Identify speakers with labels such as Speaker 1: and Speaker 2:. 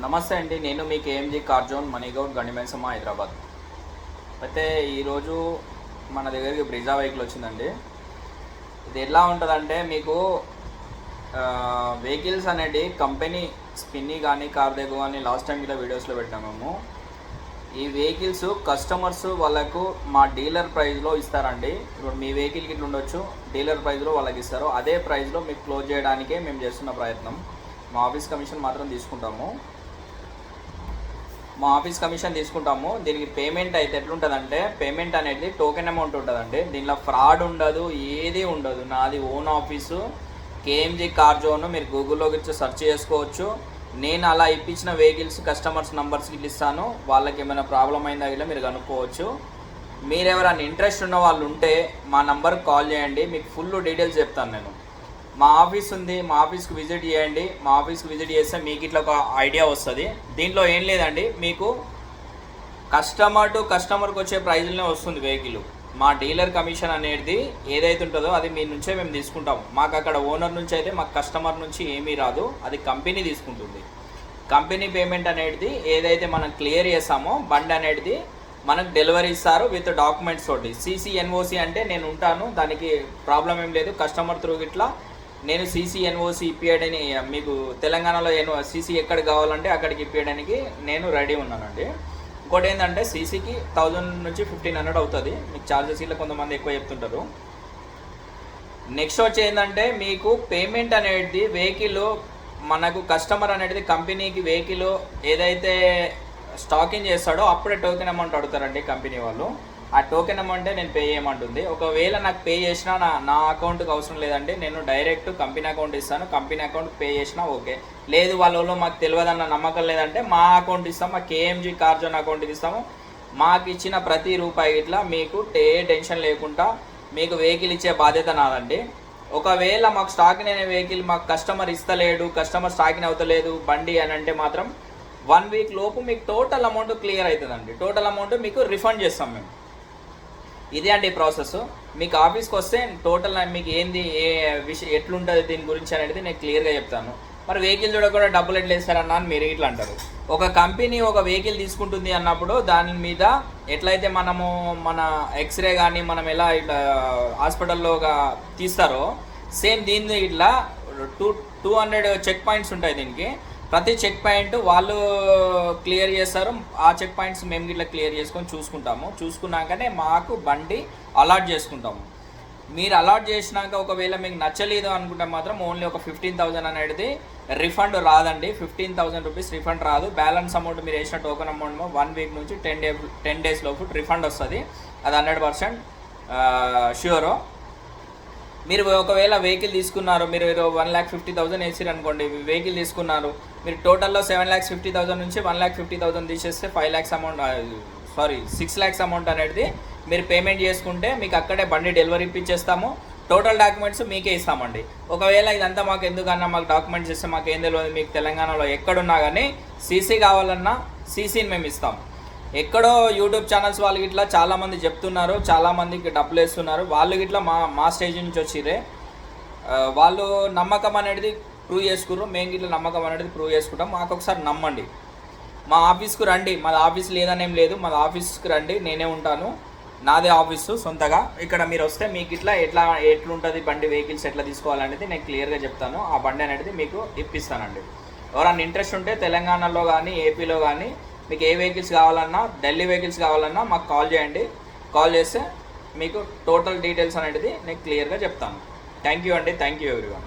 Speaker 1: నమస్తే అండి నేను మీ కేఎంజీ కార్ జోన్ మనీగౌడ్ గండిమెన్సమ్మ హైదరాబాద్. అయితే ఈరోజు మన దగ్గరికి బ్రిజా వెహికల్ వచ్చిందండి. ఇది ఎలా ఉంటుందంటే మీకు వెహికల్స్ అనేది కంపెనీ స్పిన్ని కానీ కార్ కానీ లాస్ట్ టైం ఇలా వీడియోస్లో పెట్టాము మేము. ఈ వెహికల్స్ కస్టమర్స్ వాళ్ళకు మా డీలర్ ప్రైస్లో ఇస్తారండి. ఇప్పుడు మీ వెహికల్కి ఇట్లా ఉండొచ్చు డీలర్ ప్రైస్లో వాళ్ళకి ఇస్తారు. అదే ప్రైస్లో మీకు క్లోజ్ చేయడానికే మేము చేస్తున్న ప్రయత్నం. మా ఆఫీస్ కమిషన్ మాత్రం తీసుకుంటాము. మా ఆఫీస్ కమిషన్ తీసుకుంటాము. దీనికి పేమెంట్ అయితే ఎట్లుంటుందంటే పేమెంట్ అనేది టోకెన్ అమౌంట్ ఉంటుందండి. దీనిలో ఫ్రాడ్ ఉండదు ఏది ఉండదు. నాది own office. KMG car zone మీరు గూగుల్లో వచ్చి సెర్చ్ చేసుకోవచ్చు. నేను అలా ఇప్పించిన వెహికల్స్ కస్టమర్స్ నంబర్స్కి ఇస్తాను. వాళ్ళకి ఏమైనా ప్రాబ్లం అయిందా ఇలా మీరు కనుక్కోవచ్చు. మీరు ఎవరైనా ఇంట్రెస్ట్ ఉన్న వాళ్ళు ఉంటే మా నంబర్కి కాల్ చేయండి. మీకు ఫుల్ డీటెయిల్స్ చెప్తాను నేను. మా ఆఫీస్ ఉంది మా ఆఫీస్కి విజిట్ చేయండి మా ఆఫీస్కి విజిట్ చేస్తే మీకు ఇట్లా ఒక ఐడియా వస్తుంది. దీంట్లో ఏం లేదండి మీకు కస్టమర్ టు కస్టమర్కి వచ్చే ప్రైజ్లోనే వస్తుంది వెహికల్. మా డీలర్ కమిషన్ అనేది ఏదైతే ఉంటుందో అది మీ నుంచే మేము తీసుకుంటాం. మాకు అక్కడ ఓనర్ నుంచి అయితే మాకు కస్టమర్ నుంచి ఏమీ రాదు అది కంపెనీ తీసుకుంటుంది. కంపెనీ పేమెంట్ అనేది ఏదైతే మనం క్లియర్ చేస్తామో బండి అనేది మనకు డెలివరీ ఇస్తారు విత్ డాక్యుమెంట్స్ తోటి. సీసీఎన్ఓసి అంటే నేను ఉంటాను దానికి ప్రాబ్లం ఏం లేదు కస్టమర్ త్రూ ఇట్లా నేను సీసీఎన్ఓసి ఇప్పించడానికి మీకు తెలంగాణలో ఎన్ఓ సీసీ ఎక్కడ కావాలంటే అక్కడికి ఇప్పియడానికి నేను రెడీ ఉన్నానండి. ఇంకోటి ఏంటంటే సీసీకి థౌజండ్ నుంచి ఫిఫ్టీన్ హండ్రెడ్ అవుతుంది. మీకు ఛార్జెస్ ఇట్లా కొంతమంది ఎక్కువ చెప్తుంటారు. నెక్స్ట్ వచ్చి ఏంటంటే మీకు పేమెంట్ అనేది వెహికల్ మనకు కస్టమర్ అనేది కంపెనీకి వెహికల్ ఏదైతే స్టాకింగ్ చేస్తాడో అప్పుడే టోకెన్ అమౌంట్ అడుగుతారండి కంపెనీ వాళ్ళు. ఆ టోకెన్ అమౌంటే నేను పే చేయమంటుంది. ఒకవేళ నాకు పే చేసినా నా నా అకౌంట్కి అవసరం లేదండి నేను డైరెక్ట్ కంపెనీ అకౌంట్ ఇస్తాను. కంపెనీ అకౌంట్ పే చేసినా ఓకే లేదు వాళ్ళలో మాకు తెలియదన్న నమ్మకం లేదంటే మా అకౌంట్ ఇస్తాం. మా కేఎంజీ కార్జోన్ అకౌంట్కి ఇస్తాము. మాకు ఇచ్చిన ప్రతి రూపాయి ఇట్లా మీకు ఏ టెన్షన్ లేకుండా మీకు వెహికల్ ఇచ్చే బాధ్యత నాదండి. ఒకవేళ మాకు స్టాక్ అనే వెహికల్ మాకు కస్టమర్ ఇస్తలేడు కస్టమర్ స్టాకిన్ అవుతలేదు బండి అని అంటే మాత్రం వన్ వీక్ లోపు మీకు టోటల్ అమౌంట్ క్లియర్ అవుతుందండి. టోటల్ అమౌంట్ మీకు రిఫండ్ చేస్తాం మేము. ఇదే అండి ప్రాసెస్. మీకు ఆఫీస్కి వస్తే టోటల్ మీకు ఏంది ఏ విషయం ఎట్లుంటుంది దీని గురించి అనేది నేను క్లియర్గా చెప్తాను. మరి వెహికల్ చూడకుండా డబ్బులు ఎట్లా వేస్తారన్నా అని మీరు ఇట్లా అంటారు. ఒక కంపెనీ ఒక వెహికల్ తీసుకుంటుంది అన్నప్పుడు దాని మీద ఎట్లయితే మనము మన ఎక్స్రే కానీ మనం ఎలా ఇట్లా హాస్పిటల్లో తీస్తారో సేమ్ దీన్ని ఇట్లా two two hundred check points ఉంటాయి దీనికి. ప్రతి చెక్ పాయింట్ వాళ్ళు క్లియర్ చేస్తారు. ఆ చెక్ పాయింట్స్ మేము ఇట్లా క్లియర్ చేసుకొని చూసుకుంటాము. చూసుకున్నాకనే మాకు బండి అలాట్ చేసుకుంటాము. మీరు అలాట్ చేసినాక ఒకవేళ మీకు నచ్చలేదు అనుకుంటే మాత్రం ఓన్లీ ఒక ఫిఫ్టీన్ థౌజండ్ అనేది రిఫండ్ రాదండి. ఫిఫ్టీన్ థౌసండ్ రూపీస్ రిఫండ్ రాదు. బ్యాలెన్స్ అమౌంట్ మీరు వేసిన టోకెన్ అమౌంట్ వన్ వీక్ నుంచి టెన్ డే టెన్ డేస్ లోపు రిఫండ్ వస్తుంది. అది హండ్రెడ్ పర్సెంట్ ష్యూరు మీరు ఒకవేళ వెహికల్ తీసుకున్నారు మీరు వన్ ల్యాక్ ఫిఫ్టీ థౌసండ్ వేసిరు అనుకోండి వెహికల్ తీసుకున్నారు మీరు టోటల్లో సెవెన్ ల్యాక్స్ ఫిఫ్టీ థౌసండ్ నుంచి వన్ ల్యాక్ ఫిఫ్టీ థౌసండ్ తీసేస్తే five lakhs amount sorry six lakhs amount అనేది మీరు పేమెంట్ చేసుకుంటే మీకు అక్కడే బండి డెలివరీ ఇప్పించేస్తాము. టోటల్ డాక్యుమెంట్స్ మీకే ఇస్తామండి. ఒకవేళ ఇదంతా మాకు ఎందుకన్నా మాకు డాక్యుమెంట్స్ ఇస్తే మాకు ఏం తెలియదు మీకు తెలంగాణలో ఎక్కడున్నా కానీ సీసీ కావాలన్నా సీసీని మేము ఇస్తాము ఎక్కడో యూట్యూబ్ ఛానల్స్ వాళ్ళకి ఇట్లా చాలామంది చెప్తున్నారు చాలామందికి డబ్బులు వేస్తున్నారు. వాళ్ళు ఇట్లా మా మా స్టేజ్ నుంచి వచ్చిరే వాళ్ళు నమ్మకం అనేది ప్రూవ్ చేసుకుర్రు. మేము ఇట్లా నమ్మకం అనేది ప్రూవ్ చేసుకుంటాం. మాకు ఒకసారి నమ్మండి. మా ఆఫీస్కు రండి. మాది ఆఫీస్ లేదనేం లేదు. మాది ఆఫీస్కి రండి. నేనే ఉంటాను. నాదే ఆఫీసు సొంతగా. ఇక్కడ మీరు వస్తే మీకు ఇట్లా ఎట్లా ఎట్లుంటుంది బండి వెహికల్స్ ఎట్లా తీసుకోవాలనేది నేను క్లియర్గా చెప్తాను. ఆ బండి అనేది మీకు ఇప్పిస్తానండి. ఎవరైనా ఇంట్రెస్ట్ ఉంటే తెలంగాణలో కానీ ఏపీలో కానీ మీకు ఏ వెహికల్స్ కావాలన్నా ఢిల్లీ వెహికల్స్ కావాలన్నా మాకు కాల్ చేయండి. కాల్ చేస్తే మీకు టోటల్ డీటెయిల్స్ అనేది నేను క్లియర్గా చెప్తాను. థ్యాంక్ యూ అండి. Thank you everyone.